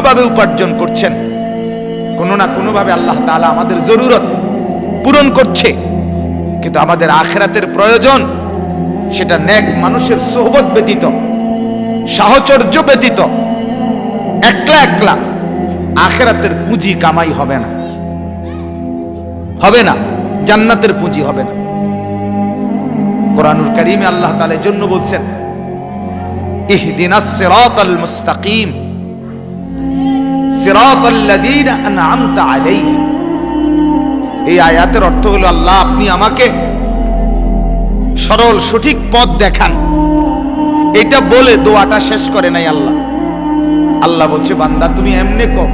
বিভিন্নভাবে উপার্জন করছেন। কোনো না কোনোভাবে আল্লাহ তাআলা আমাদের জরুরত পূরণ করছে। কিন্তু আমাদের আখেরাতের প্রয়োজন, সেটা ন্যাক মানুষের সোহবত ব্যতীত, সাহচর্য ব্যতীত, একলা একলা আখেরাতের পুঁজি কামাই হবে না। হবে না, জান্নাতের পুঁজি হবে না। কোরআনুল করিমে আল্লাহ তালের জন্য বলছেন, ইহদিনাস সিরাতাল মুস্তাকিম। এই আয়াতের অর্থ হলো, আল্লাহ আপনি আমাকে সরল, সঠিক পথ দেখান। এটা বলে দোয়াটা শেষ করে নাই আল্লাহ। আল্লাহ বলছে, বান্দা, তুমি এমনে কো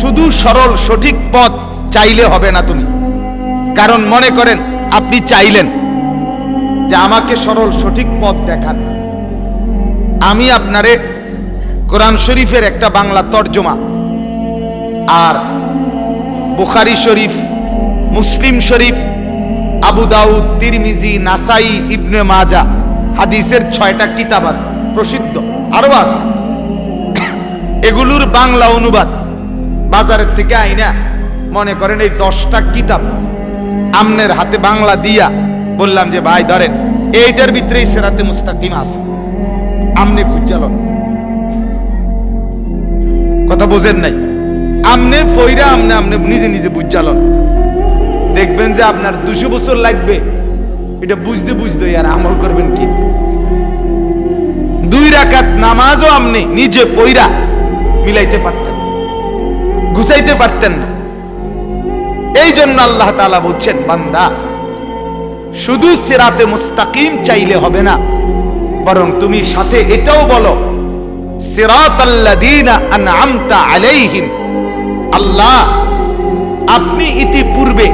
শুধু সরল, সঠিক পথ চাইলে হবে না তুমি। কারণ মনে করেন, আপনি চাইলেন যে আমাকে সরল, সঠিক পথ দেখান। আমি আপনারে কোরআন শরীফের একটা বাংলা তর্জমা। আর বুখারি শরীফ, মুসলিম শরীফ, আবু দাউদ, তিরমিজি, নাসাই, ইবনে মাজা হাদিসের ছয়টা কিতাব আছে, প্রসিদ্ধ, আরও আছে। এগুলোর বাংলা অনুবাদ বাজারের থেকে আইনা, মনে করেন এই দশটা কিতাব আমনের হাতে বাংলা দিয়া বললাম যে, ভাই ধরেন, এইটার ভিতরেই সেরাতে মুস্তাকিম আছে। আমনে খুঁজালন কথা বোঝেন নাই। আমনে ফইরা, আমনে আমনে নিজে নিজে বুঝালন দেখবেন যে আপনার দুশো বছর লাগবে। এটা বুঝতে বুঝতে আর আমল করবেন কি? দুই রাকাত নামাজও আপনি নিজে পইরা মিলাইতে পারতেন গুছাইতে পারতেন না। এই জন্য আল্লাহ তাআলা বলছেন, বান্দা, শুধু সিরাতে মুস্তাকিম চাইলে হবে না, বরং তুমি সাথে এটাও বলো আল্লাহ, আপনি ইতিপূর্বে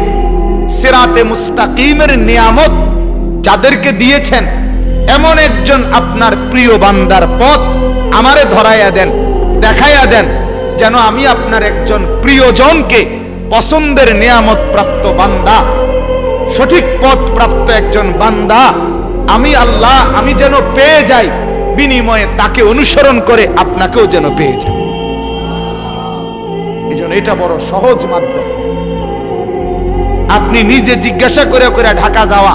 সিরাতে মুস্তাকিমের নিয়ামত যাদেরকে দিয়েছেন, এমন একজন আপনার প্রিয় বান্দার পথ আমারে ধরাইয়া দেন, দেখাইয়া দেন, যেন আমি আপনার একজন প্রিয়জনকে পছন্দের নিয়ামত প্রাপ্ত বান্দা, সঠিক পথ প্রাপ্ত একজন বান্দা। আমি আল্লাহ, আমি যেন পেয়ে যাই বিনিময়ে তাকে অনুসরণ করে আপনাকেও যেন পেয়ে যাই এই জন্য এটা বড় সহজ মাধ্যম। আপনি নিজে জিজ্ঞাসা করে করে ঢাকা যাওয়া।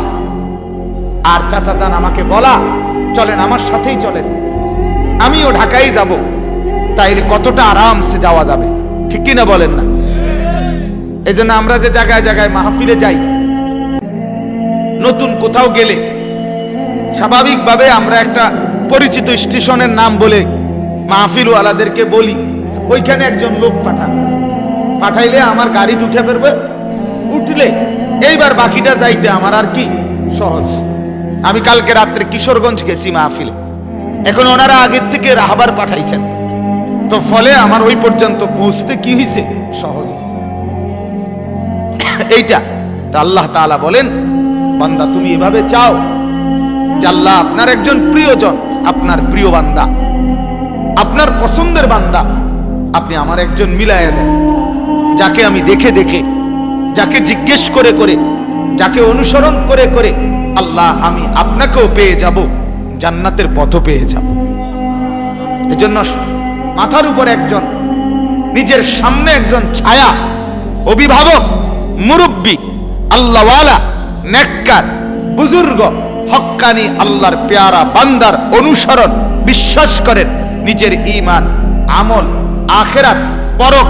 আর চাচা চান আমাকে বলা, চলেন, আমার সাথেই চলেন। আমিও ঢাকাই যাব। তাইলে কতটা আরামসে যাওয়া যাবে? ঠিক কিনা বলেন না? এই জন্য আমরা যে জায়গায় জায়গায় মাহফিলে যাই, নতুন কোথাও গেলে, স্বাভাবিকভাবে আমরা একটা পরিচিত স্টেশনের নাম বলে মাহফিল ওয়ালাদেরকে বলি, ওইখানে একজন লোক পাঠান। পাঠাইলে আমার গাড়ি উঠে ফেরবে উঠলে এইবার বাকিটা যাইতে আমার আর কি সহজ। আমি কালকে রাত্রে কিশোরগঞ্জ গেছি মাহফিলে। এখন ওনারা আগের থেকে রাহাবার পাঠাইছেন। তো ফলে আমার ওই পর্যন্ত পৌঁছতে কি হয়েছে সহজ এইটা। তা আল্লাহ তাআলা বলেন, বান্দা তুমি এভাবে চাও আল্লাহ আপনার একজন প্রিয়জন আপনার প্রিয় বান্দা, আপনার পছন্দের বান্দা, আপনি আমার একজন মিলাইয়া দেন। যাকে আমি দেখে দেখে, যাকে জিজ্ঞেস করে করে, যাকে অনুসরণ করে করে, আল্লাহ আমি আপনাকেও পেয়ে যাব, জান্নাতের পথ পেয়ে যাব। এজন্য মাথার উপর একজন, নিজের সামনে একজন ছায়া, অভিভাবক, মুরব্বী, আল্লাহওয়ালা, নেককার, বুজুর্গ হক্কানি আল্লাহর পেয়ারা বান্দার অনুসরণ বিশ্বাস করেন নিজের ইমান আমল আখেরাত পরকা